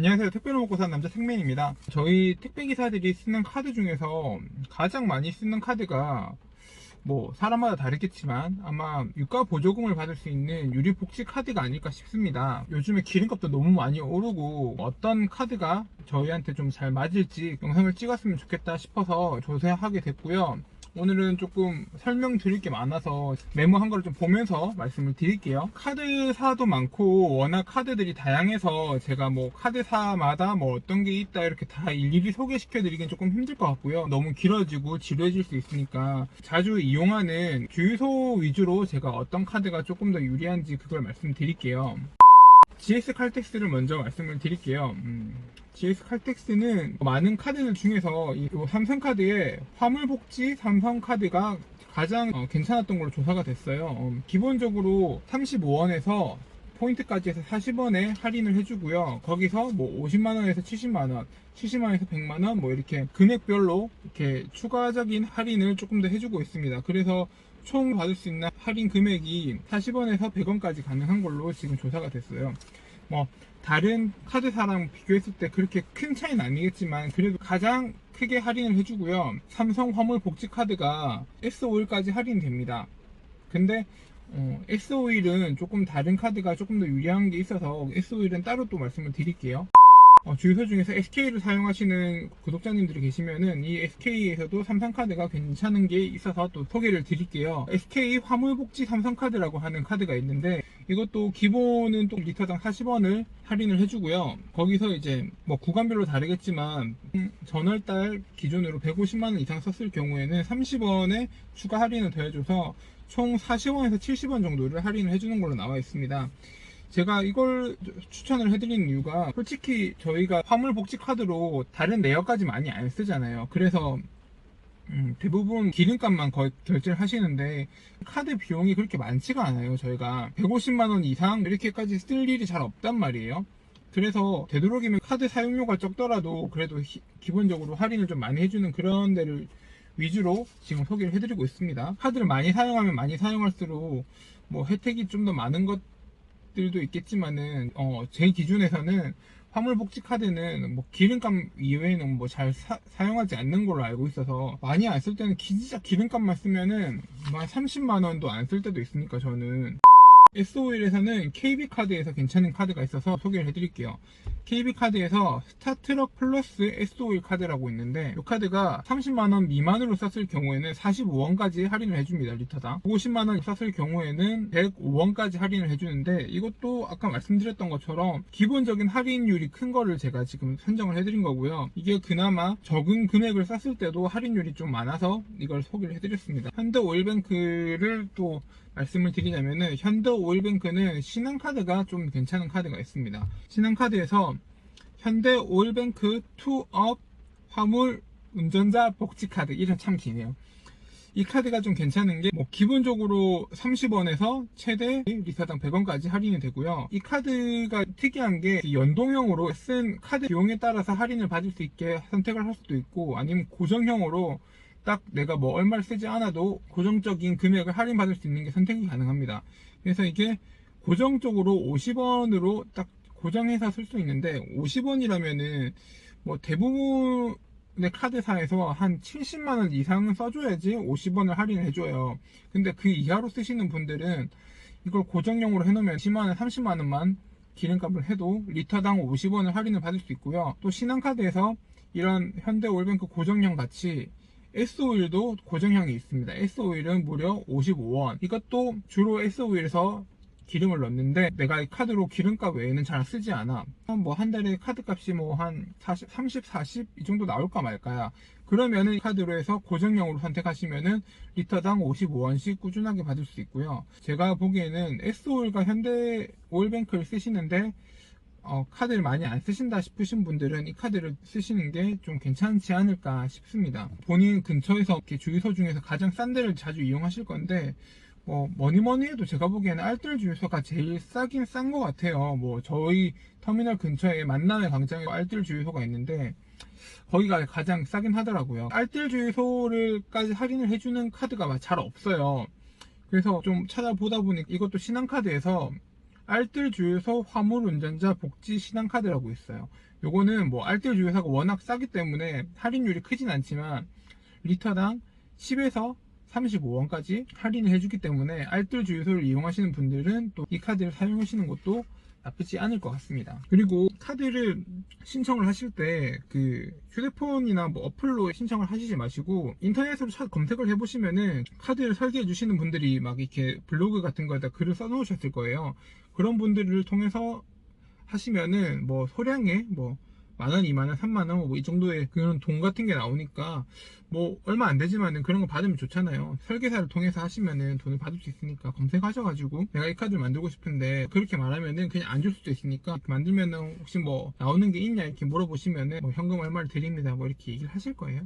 안녕하세요. 택배로 먹고 사는 남자 택맨입니다. 저희 택배기사들이 쓰는 카드 중에서 가장 많이 쓰는 카드가 뭐 사람마다 다르겠지만 아마 유가 보조금을 받을 수 있는 유리복지 카드가 아닐까 싶습니다. 요즘에 기름값도 너무 많이 오르고 어떤 카드가 저희한테 좀 잘 맞을지 영상을 찍었으면 좋겠다 싶어서 조사하게 됐고요. 오늘은 조금 설명드릴 게 많아서 메모한 걸좀 보면서 말씀을 드릴게요. 카드사도 많고 워낙 카드들이 다양해서 제가 뭐 카드사마다 뭐 어떤 게 있다 이렇게 다 일일이 소개시켜 드리긴 조금 힘들 것 같고요. 너무 길어지고 지루해질 수 있으니까 자주 이용하는 주유소 위주로 제가 어떤 카드가 조금 더 유리한지 그걸 말씀드릴게요. GS 칼텍스를 먼저 말씀을 드릴게요. 음, GS 칼텍스는 많은 카드들 중에서 이 삼성카드의 화물복지 삼성카드가 가장 어, 괜찮았던 걸로 조사가 됐어요. 어, 기본적으로 35원에서 포인트까지 해서 40원에 할인을 해주고요. 거기서 뭐 50만원에서 70만원, 70만원에서 100만원, 뭐 이렇게 금액별로 이렇게 추가적인 할인을 조금 더 해주고 있습니다. 그래서 총 받을 수 있는 할인 금액이 40원에서 100원까지 가능한 걸로 지금 조사가 됐어요. 뭐 다른 카드사랑 비교했을 때 그렇게 큰 차이는 아니겠지만 그래도 가장 크게 할인을 해주고요. 삼성 화물 복지 카드가 S51까지 할인됩니다. 근데 어, S51은 조금 다른 카드가 조금 더 유리한 게 있어서 S51은 따로 또 말씀을 드릴게요. 어, 주유소 중에서 SK를 사용하시는 구독자님들이 계시면은 이 SK에서도 삼성카드가 괜찮은 게 있어서 또 소개를 드릴게요. SK 화물복지 삼성카드라고 하는 카드가 있는데 이것도 기본은 또 리터당 40원을 할인을 해주고요. 거기서 이제 뭐 구간별로 다르겠지만 음, 전월달 기준으로 150만원 이상 썼을 경우에는 30원의 추가 할인을 더해줘서 총 40원에서 70원 정도를 할인을 해주는 걸로 나와 있습니다. 제가 이걸 추천을 해드리는 이유가 솔직히 저희가 화물 복지 카드로 다른 내역까지 많이 안 쓰잖아요. 그래서 음, 대부분 기름값만 거의 결제를 하시는데 카드 비용이 그렇게 많지가 않아요. 저희가 150만원 이상 이렇게까지 쓸 일이 잘 없단 말이에요. 그래서 되도록이면 카드 사용료가 적더라도 그래도 히- 기본적으로 할인을 좀 많이 해주는 그런 데를 위주로 지금 소개를 해드리고 있습니다. 카드를 많이 사용하면 많이 사용할수록 뭐 혜택이 좀 더 많은 것 들도 있겠지만은 어, 제 기준에서는 화물 복지 카드는 뭐 기름값 이외에는 뭐 잘 사용하지 않는 걸로 알고 있어서 많이 안 쓸 때는 기- 진짜 기름값만 쓰면은 한 30만 원도 안 쓸 때도 있으니까 저는 S51에서는 KB카드에서 괜찮은 카드가 있어서 소개를 해드릴게요. KB카드에서 스타트럭 플러스 S51 카드라고 있는데 이 카드가 30만원 미만으로 썼을 경우에는 45원까지 할인을 해줍니다. 리터당. 50만원 썼을 경우에는 105원까지 할인을 해주는데 이것도 아까 말씀드렸던 것처럼 기본적인 할인율이 큰 거를 제가 지금 선정을 해드린 거고요. 이게 그나마 적은 금액을 썼을 때도 할인율이 좀 많아서 이걸 소개를 해드렸습니다. 현대 오일뱅크를 또 말씀을 드리자면은 현대 오일뱅크는 신한카드가 좀 괜찮은 카드가 있습니다. 신한카드에서 현대 오일뱅크 투업 화물 운전자 복지 카드 이름 참 기네요. 이 카드가 좀 괜찮은 게 뭐 기본적으로 30원에서 최대 리터당 100원까지 할인이 되고요. 이 카드가 특이한 게 연동형으로 쓴 카드 비용에 따라서 할인을 받을 수 있게 선택을 할 수도 있고 아니면 고정형으로 딱 내가 뭐 얼마를 쓰지 않아도 고정적인 금액을 할인받을 수 있는 게 선택이 가능합니다. 그래서 이게 고정적으로 50원으로 딱 고정해서 쓸 수 있는데 50원이라면은 뭐 대부분의 카드사에서 한 70만원 이상은 써줘야지 50원을 할인을 해줘요. 근데 그 이하로 쓰시는 분들은 이걸 고정용으로 해놓으면 10만원, 30만원만 기름값을 해도 리터당 50원을 할인을 받을 수 있고요. 또 신한카드에서 이런 현대 올뱅크 고정형 같이 S51도 고정형이 있습니다. S51은 무려 55원. 이것도 주로 S51에서 기름을 넣는데 내가 이 카드로 기름값 외에는 잘 쓰지 않아. 뭐 한 달에 카드 값이 뭐한 30, 40 이 정도 나올까 말까야. 그러면은 이 카드로 해서 고정형으로 선택하시면은 리터당 55원씩 꾸준하게 받을 수 있고요. 제가 보기에는 S51과 현대 오일뱅크를 쓰시는데 어, 카드를 많이 안 쓰신다 싶으신 분들은 이 카드를 쓰시는 게 좀 괜찮지 않을까 싶습니다. 본인 근처에서 이렇게 주유소 중에서 가장 싼 데를 자주 이용하실 건데, 뭐, 뭐니 뭐니 해도 제가 보기에는 알뜰 주유소가 제일 싸긴 싼 것 같아요. 뭐, 저희 터미널 근처에 만남의 광장에 알뜰 주유소가 있는데, 거기가 가장 싸긴 하더라고요. 알뜰 주유소를까지 할인을 해주는 카드가 잘 없어요. 그래서 좀 찾아보다 보니 이것도 신한카드에서 알뜰 주유소 화물 운전자 복지 신한 카드라고 있어요. 요거는 뭐 알뜰 주유소가 워낙 싸기 때문에 할인율이 크진 않지만 리터당 10에서 35원까지 할인을 해주기 때문에 알뜰 주유소를 이용하시는 분들은 또 이 카드를 사용하시는 것도 나쁘지 않을 것 같습니다. 그리고 카드를 신청을 하실 때 그 휴대폰이나 뭐 어플로 신청을 하시지 마시고 인터넷으로 차- 검색을 해보시면은 카드를 설계해 주시는 분들이 막 이렇게 블로그 같은 거에다 글을 써놓으셨을 거예요. 그런 분들을 통해서 하시면은 뭐 소량의 뭐 만원, 이만원, 삼만원 뭐 이 정도의 그런 돈 같은 게 나오니까 뭐 얼마 안 되지만은 그런 거 받으면 좋잖아요. 설계사를 통해서 하시면은 돈을 받을 수 있으니까 검색하셔가지고 내가 이 카드를 만들고 싶은데 그렇게 말하면은 그냥 안 줄 수도 있으니까 만들면은 혹시 뭐 나오는 게 있냐 이렇게 물어보시면은 뭐 현금 얼마를 드립니다 뭐 이렇게 얘기를 하실 거예요.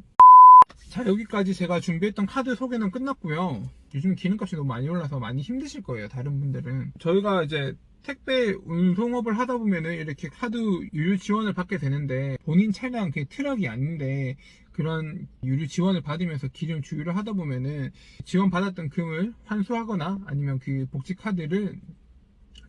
자 여기까지 제가 준비했던 카드 소개는 끝났고요. 요즘 기름값이 너무 많이 올라서 많이 힘드실 거예요. 다른 분들은 저희가 이제 택배 운송업을 하다 보면은 이렇게 카드 유료 지원을 받게 되는데 본인 차량 그 트럭이 아닌데 그런 유료 지원을 받으면서 기름 주유를 하다 보면은 지원 받았던 금을 환수하거나 아니면 그 복지 카드를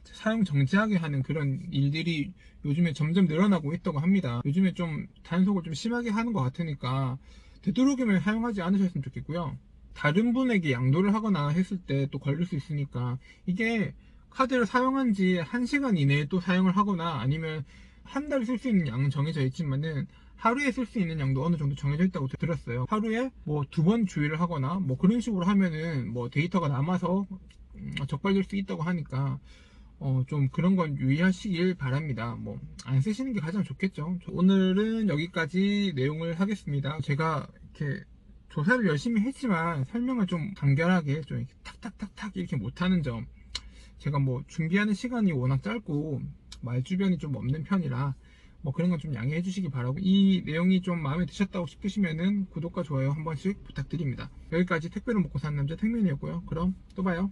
사용 정지하게 하는 그런 일들이 요즘에 점점 늘어나고 있다고 합니다. 요즘에 좀 단속을 좀 심하게 하는 것 같으니까 되도록이면 사용하지 않으셨으면 좋겠고요. 다른 분에게 양도를 하거나 했을 때 또 걸릴 수 있으니까 이게 카드를 사용한 지 1시간 이내에 또 사용을 하거나 아니면 한 달 쓸 수 있는 양은 정해져 있지만은 하루에 쓸 수 있는 양도 어느 정도 정해져 있다고 들었어요. 하루에 뭐 두 번 주의를 하거나 뭐 그런 식으로 하면은 뭐 데이터가 남아서 음, 적발될 수 있다고 하니까 어, 좀 그런 건 유의하시길 바랍니다. 뭐, 안 쓰시는 게 가장 좋겠죠. 오늘은 여기까지 내용을 하겠습니다. 제가 이렇게 조사를 열심히 했지만 설명을 좀 간결하게 좀 이렇게 탁탁탁탁 이렇게 못하는 점. 제가 뭐 준비하는 시간이 워낙 짧고 말 주변이 좀 없는 편이라 뭐 그런 건 좀 양해해 주시기 바라고 이 내용이 좀 마음에 드셨다고 싶으시면은 구독과 좋아요 한 번씩 부탁드립니다. 여기까지 택배를 먹고 사는 남자 택맨이었고요. 그럼 또 봐요.